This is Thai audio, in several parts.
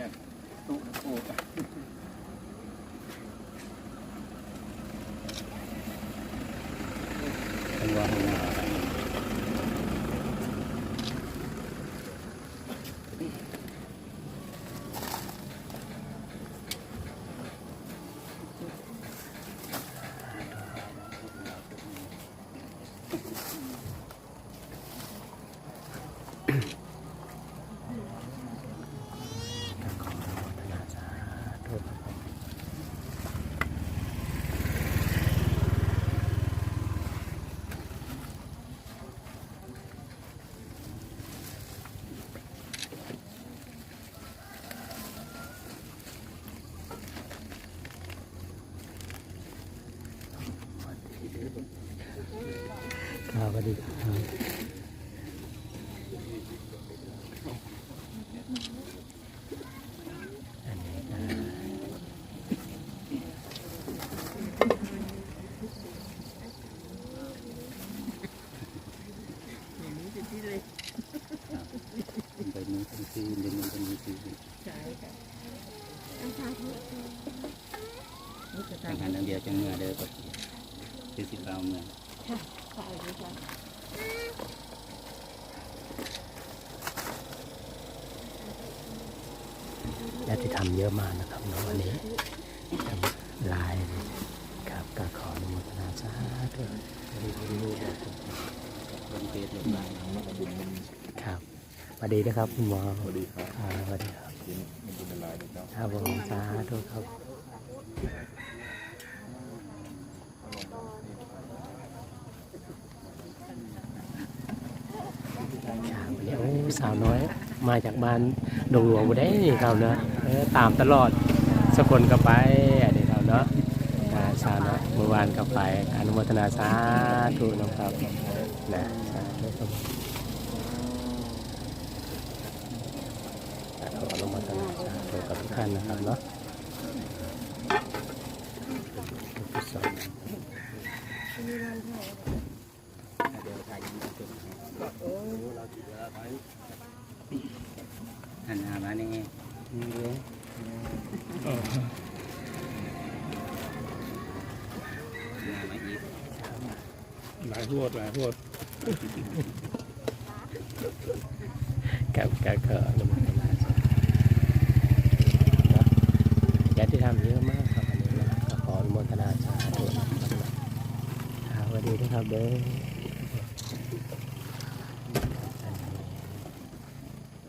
เนี่ยตู้โอ้ เป็นว่าของเรา ครับสวัสดีครับอันนี้ก็เป็นมือเป็นซีนเป็นมือเป็นมือซีนทางการทางเดียวจังเมื่อเด้อปกติคือสิบเก้าเมื่อ ญาติธรรม เยอะมากนะครับเนาะวันนี้ทำลายครับก็ขออนุโมทนาสาธุบนเปรตลงลายครับสวัสดีนะครับคุณหมอสวัสดีครับสวัสดีครับกินมันกินะไรเนาะครับผมสาธุครับครับวันนี้โอ้สาวน้อยมาจากบ้านดงหลวงบุได้นี่ครับเนาะ ตามตลอดสกลก็ไปอันนี้ครับเนาะอ่าสาวน้อยเมื่อวานก็ไปอนุโมทนาสาธุนะครับนะสาธุครับขออนุโมทนาสาธุกับทุกท่านนะครับเนาะกุศลเดี๋ยวถ่ายยิ้มเป็นนหน้ มานี่นี่เลยหันหน้ามาอีกหลายโพดหลายโพดกับกับเขอนุโมทนาสาธุญาติธรรมเยอะมากครับวันนี้นะก็ขออนุโมทนาสาธุนะครับครับสวัสดีนะครับเด้ออันนี้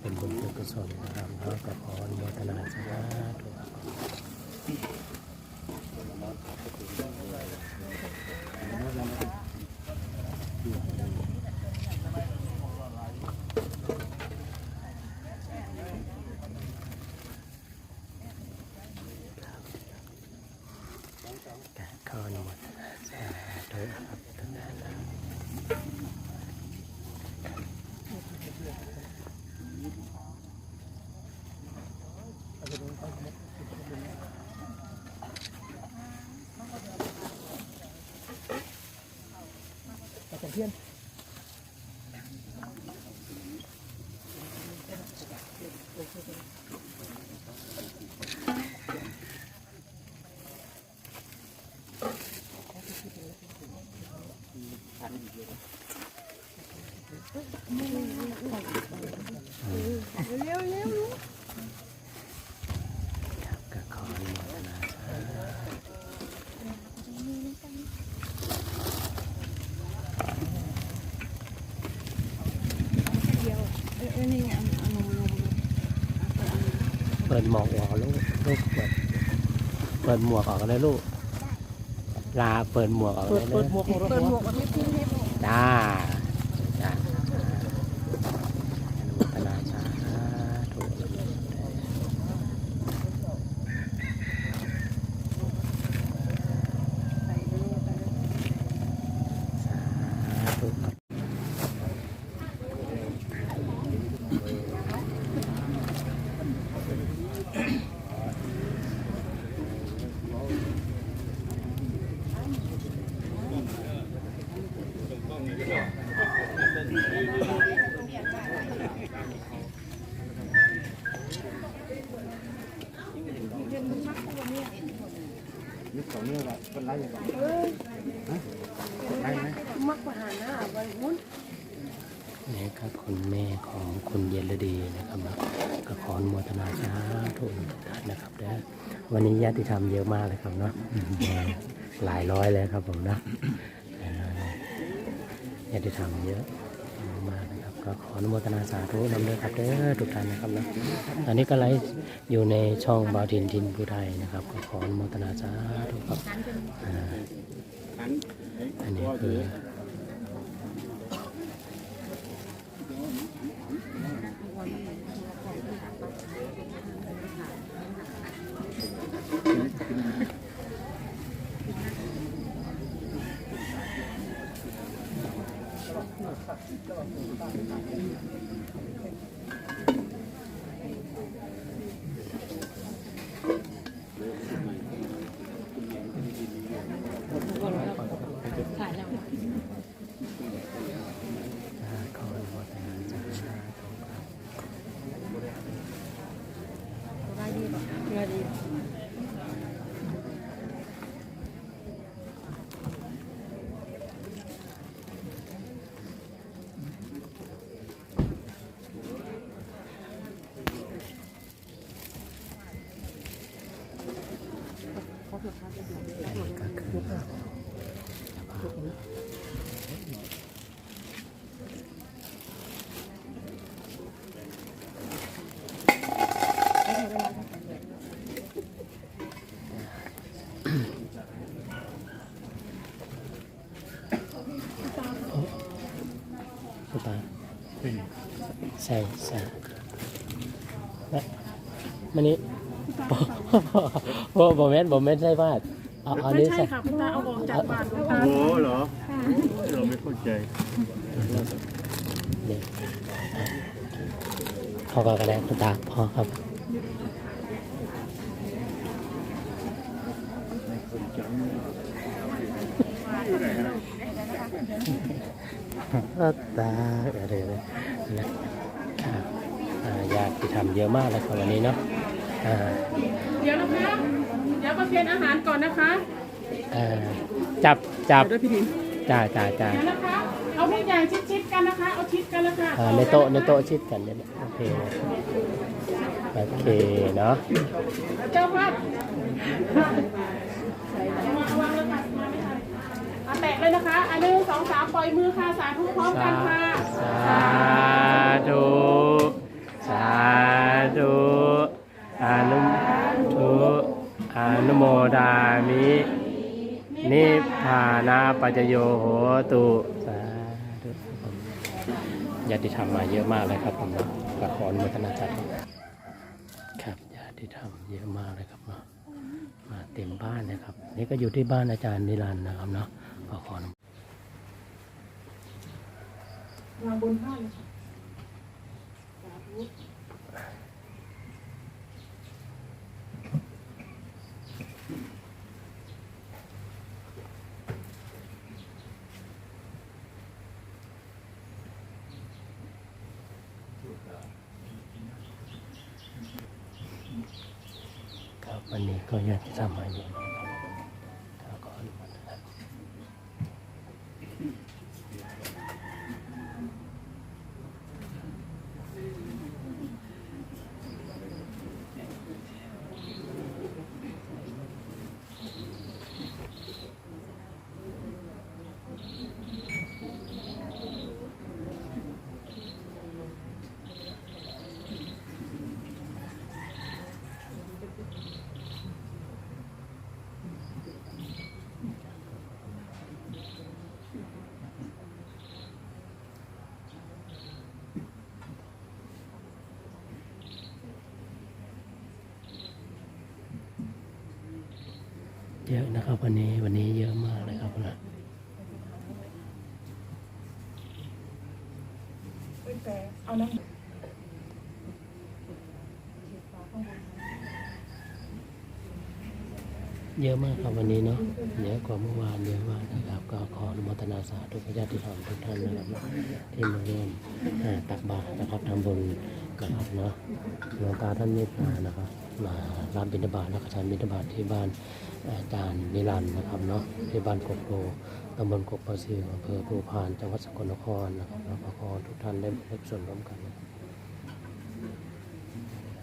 เป็น บุญกุศลนะครับแล้วก็ขออนุโมทนาสาธุครับก็ขออนุโมทนาสาธุครับทุกท่านนะ ครับก็ขออนุโมทนาสาธุ เปิ ดหมวกออกลูกลูกเปิดเปิดหมวกออกเลยลูกลาเปิดหมวกออกเลยเปิดหมวกเปิดหมวกกับพี่พี่ให้จ้าจ้าอนุโมทนาสาธุสาธุครับ เนี่ยแหละคนไล่ยังไงฮะคนไล่ไหมมักมาหาหน้าไว้มุ้นนี่ครับคุณแม่ของคุณเยนฤดีนะครับนะก็ขอนุโมทนาสาธุทุกท่านนะครับเด้อวันนี้ญาติธรรมเยอะมากเลยครับเนาะหลายร้อยเลยครับผมนะญาติธรรมเยอะ ก็ขออนุโมทนาสาธุนำเลยครับเด้อทุกท่านนะครับนะอันนี้ก็ไลฟ์อยู่ในช่องบาวถินทินผู้ไทยนะครับ ก็ขออนุโมทนาสาธุครับอ่าอันอันนี้คือ ถ่ายแล้ว ขออนุโมทนาสาธุครับ ได้ดีป่ะได้ดี ก็คือคุณตาใส่ใส่มามานี่ บ่บ่แม่นบ่แม่นใช่บาทเอาเอาไม่นี้ใช่ใส่ค่ะคุณตาเอาออกจากบาทหลวงตาโอ้เหรอเราไม่เข้าใจนี่พอก็กระแดงคุณตาพอครับตาอะไรเลยนะครับอ่าญาติทำเยอะมากเลยครับวันนี้เนาะอ่า เดี๋ยวนะคะ เดี๋ยวมาเพียนอาหารก่อนนะคะอ่าจับจับด้วยพี่ดินจ่าจ่าจ่าเดี๋ยวนะคะ เอาทุกอย่างชิดๆกันนะคะ เอาชิดกันแล้วค่ะอ่าในโต๊ะในโต๊ะชิดกันเนี่ยโอเคโอเคเนาะเจ้าภาพวางเลยค่ะมาไม่ทันอะแตะเลยนะคะอันหนึ่งสองสามปล่อยมือค่ะสาธุพร้อมกันค่ะ สาธุสาธุอนุทุอ นุโมดามิ นิพพานาปัจโยโหตุสาธุญาติธรรมมาเยอะมากเลยครับผมเนาะก็ขออนุโมทนาจัดครับญาติธรรมเยอะมากเลยครับเนาะมาเต็มบ้านเลยครับ นี่ก็อยู่ที่บ้านอาจารย์นิรันดร์นะครับเนาะก็ขออนุวางบนผ้าเลยค่ะ วันนี้ก็ญาติธรรมมาเยอะมากครับก็ขออนุโมทนา เยอะนะครับ วันนี้วันนี้เยอะมากเลยครับนะเอาน้ำเยอะมากครับวันนี้เนาะเยอะกว่าเมื่อวานเยอะมากนะครับ ก็ขออนุโมทนาสาธุญาติธรรมทุกท่านนะครับที่มาร่วมอ่าตักบาตรนะครับทำบุญนะครับเนาะหลวงตาท่านเมตตานะครับ มารับบิณฑบาตแล้วก็ทานบิณฑบาตที่บ้านอาจารย์นิรันดร์นะครับเนาะที่บ้านกกโลตำบลกกปะซิวอำเภอภูพานจังหวัดสกลนครนะครับแล้วก็ขอทุกท่านได้รับส่วนร่วมกันนะครับ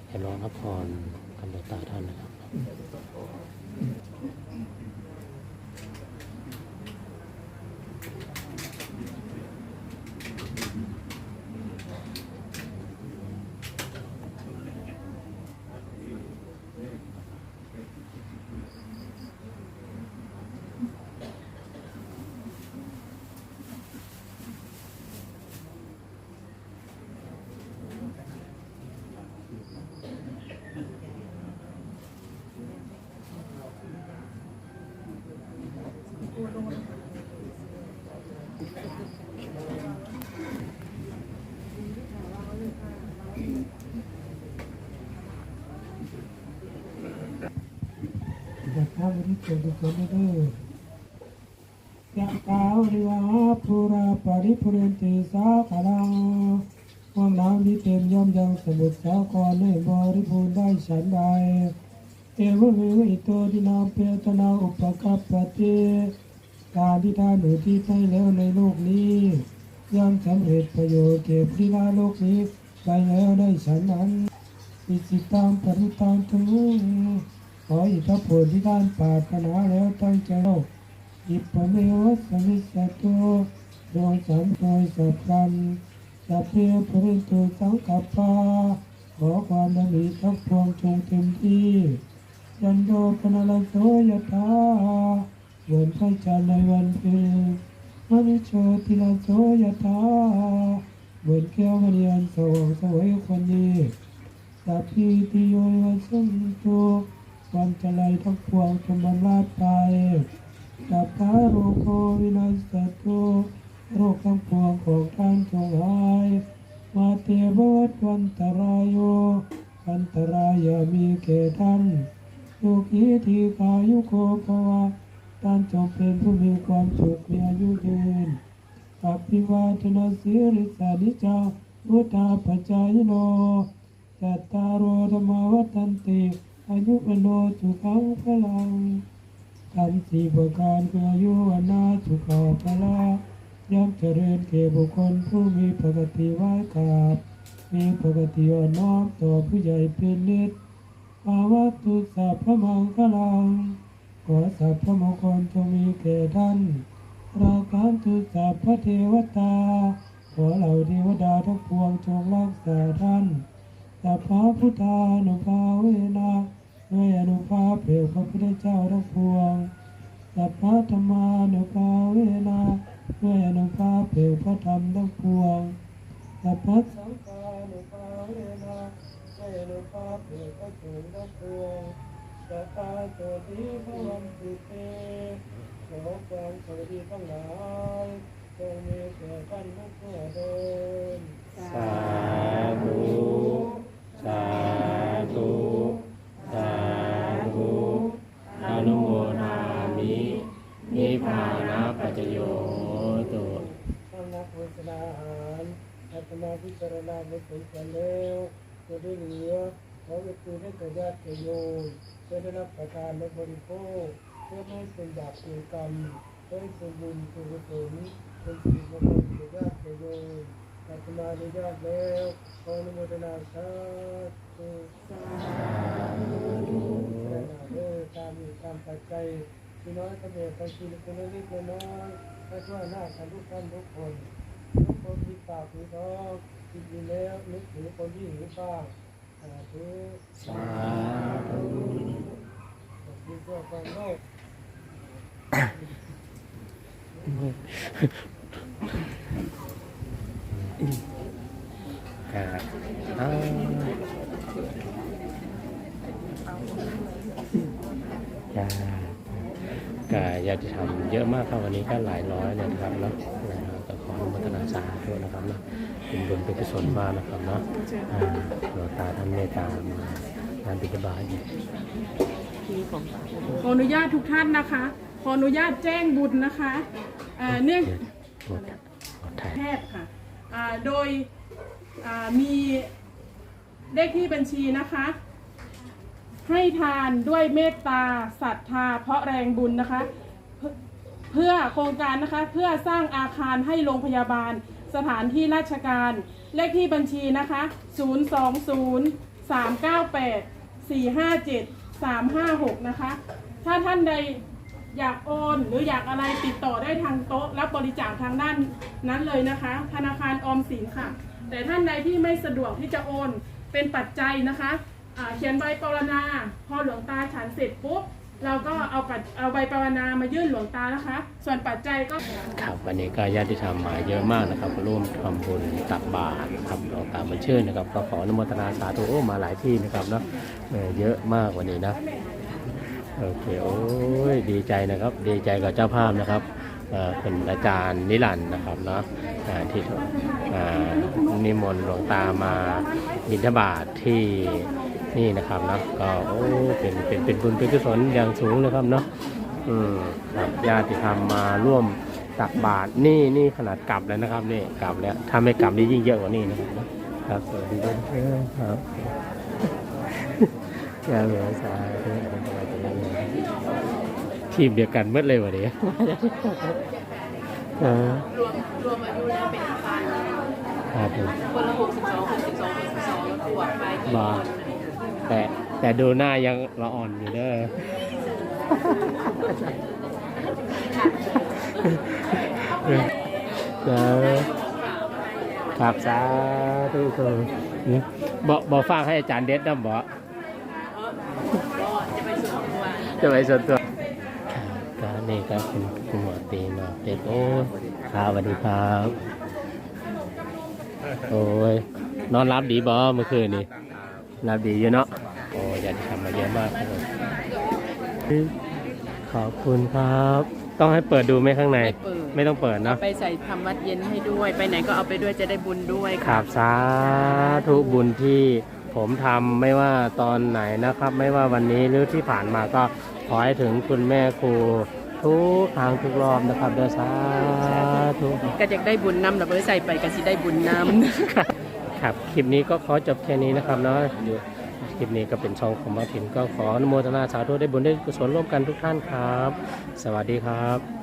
ให้รอรับพรกันโดยตาท่านนะครับ จะทำที่เกิดขึ้นได้ยะกาวริวาภูราปริภูเรนติสาคาลังห้องน้ำที่เต็มย่อมยังสมุทรสาครให้บริบูรณ์ได้ฉันใดเอวเมวิโตดินาเปตนาอุปกัปปติการที่ท่านหนูที่ใช้แล้วในโลกนี้ย่อมสำเร็จประโยชน์เก็บที่ลาโลกนี้ไปแล้วได้ฉันนั้นอิจิตังปริตังตุมุข ออิทธิพลที่ด้านปาถนาแล้วตั้งใจเอาอิปเมวะสมิสตุโดยสัมโดยสัพพันสัพเพปริตุสังกัปปาขอความดำริทั้งปวงจงเต็มที่ยันโดปนลโสยถาเหมือนพระจันทร์ในวันเพ็ญมณิโชติลโสยถาเหมือนแก้วมณีอันสว่างสวยคนนี้สัพพิติโยวัสันตุ วันจะไลทั้งปวงจงบำราดไปสัพพะโรโควินัสสตุโรคทั้งปวงของท่านจงหาย มาเตบวัตวันตรายโยอันตรายามีแก่ท่านโยกีทีกายุโกภวะท่านจงเป็นผู้มีความสุขมีอายุยืนอภิวาทนาสิริสานิจาวุฒาปัจจายโนจัตตารโอธรรมวัฏันติ อายุวโนสุขังพลังทำสี่ประการคืออายุวนาสุขาพละย่อมเจริญแก่บุคคลผู้มีปกติไหวกราบ มีปกติอ่อนน้อมต่อผู้ใหญ่เป็นนิดภาวะตุสัพพะมังคลังขอสัพพะมงคลจงมีแก่ท่านราการตุสัพพะเทวตา ขอเหล่าเทวดาทั้งปวงจงรักษาท่านสัพพะพุทธานุภาเวนะ ด้วยอนุภาพเปรียวพระพุทธเจ้าทั้งปวงสัพพะธรรมานุภาเวนะด้วยอนุภาพเปรียวพระธรรมทั้งปวงสัพพะสังฆานุภาเวนะด้วยอนุภาพเปรียวพระสงฆ์ทั้งปวงสัตตาโสติภวันติเตขอความสวัสดีทั้งหลายจงมีแก่ท่านทั้งทั่วเดินสาธุสาธุ นิพพานะปัจโยตุท่านนักโฆษณาอาหารอาตมาพิจารณาไม่ผลกันแล้วจะได้เหลือขอเวทีให้กับญาติโยมจะได้รับประทานและบริโภคเพื่อไม่เป็นบาปเป็นกรรมเพื่อให้เป็นบุญเป็นกุศลเป็นสิริมงคลแก่ญาติโยมอาตมาอนุญาตแล้วขออนุโมทนาสาธุสาธุตามมีตามปัจจัย พี่น้อยก็เบียไปกินคนละนิดละน้อยให้ทั่วหน้ากันทุกท่านทุกคนทุกคนมีปากมีท้องกินดีแล้วนึกถึงคนที่หิวบ้างสาธุสาธุดีกว่าความโลภกาอ้าวกา กาอยากจะทำเยอะมากครับวันนี้ก็หลายร้อยเลยนะครับเนาะนะครับก็ขออนุโมทนาสาธุนะครับเนาะเป็นบุญเป็นกุศลมากนะครับเนาะอ่าหลวงตาท่านเมตตามางานบิณฑบาตอีกขออนุญาตทุกท่านนะคะ ขออนุญาตแจ้งบุญนะคะอ่าเนื่องหมดหมดไทยแพทย์ค่ะอ่าโดยอ่ามีเลขที่บัญชีนะคะ ให้ทานด้วยเมตตาศรัทธา เพราะแรงบุญนะคะ เพื่อโครงการนะคะเพื่อสร้างอาคารให้โรงพยาบาล สถานที่ราชการ เลขที่บัญชีนะคะ 020 398 457 356 นะคะ ถ้าท่านใดอยากโอนหรืออยากอะไรติดต่อได้ทางโต๊ะรับบริจาคทางด้านนั้นเลยนะคะ ธนาคารออมสินค่ะ แต่ท่านใดที่ไม่สะดวกที่จะโอนเป็นปัจจัยนะคะ เขียนใบปรณาพอหลวงตาฉันเสร็จปุ๊บเราก็เอาปัจเอาใบปรณามายื่นหลวงตานะคะ ส่วนปัจจัยก็ครับวันนี้ก็ญาติธรรมมาเยอะมากนะครับร่วมทำบุญตักบาตรครับหลวงตามันชื่นนะครับ ก็ขออนุโมทนาสาธุโอ้มาหลายที่นะครับเนาะเยอะมากวันนี้นะโอเคโอ้ยดีใจนะครับ ดีใจกับเจ้าภาพนะครับเอ่อเป็นอาจารย์นิรันดร์นะครับเนาะที่นิมนต์หลวงตามาบิณฑบาตที่ นี่นะครับเนาะก็โอ้เป็นเป็นเป็นบุญเป็นกุศลอย่างสูงนะครับเนาะอืมครับญาติธรรมมาร่วมตักบาตรนี่นี่ขนาดกลับแล้วนะครับนี่กลับแล้วถ้าไม่กลับนี่ยิ่งเยอะกว่านี้นะครับครับสวัสดีด้วยครับแก้วเหลือสายทีมเดียวกันเมื่อเลยวันนี้เออรวมรวมอายุแล้วเป็นอาคารครับผมคนละหกสิบสองหกสิบสองหกสิบสองแล้วบวกไปกี่บาคน แต่แต่ดูหน้ายังละอ่อนอยู่เด้อครับสาธุครับบอกบอกฝากให้อาจารย์เด็ดนะบอกจะไปสู่ตัวจะไปส่วนตัวก็นี่ก็คุณคุณหมอตีมาเป็นโอ้ยครับสวัสดีครับ โอ้ยนอนรับดีบอเมื่อคืนนี้รับดีอยู่เนาะ มาเยอะมากครับผมขอบคุณครับ ต้องให้เปิดดูไหมข้างใน ไม่เปิด ไม่ต้องเปิดเนาะ ไปใส่ทำวัดเย็นให้ด้วย ไปไหนก็เอาไปด้วยจะได้บุญด้วยครัค่ะบสาธุบุญที่ผมทำไม่ว่าตอนไหนนะครับ ไม่ว่าวันนี้หรือที่ผ่านมาก็ขอให้ถึงคุณแม่ครูทุกทางทุกรอบนะครับเด้อสาธุก็จะได้บุญนำดับเบิลใส่ไปก็สิได้บุญนำ ครับคลิปนี้ก็ขอจบแค่นี้นะครับเนาะเดี๋ยวค ลิปนี้ก็เป็นช่องของมาถินก็ขออนุโมทนาสาธุได้บุญได้กุศลร่วมกันทุกท่านครับ สวัสดีครับ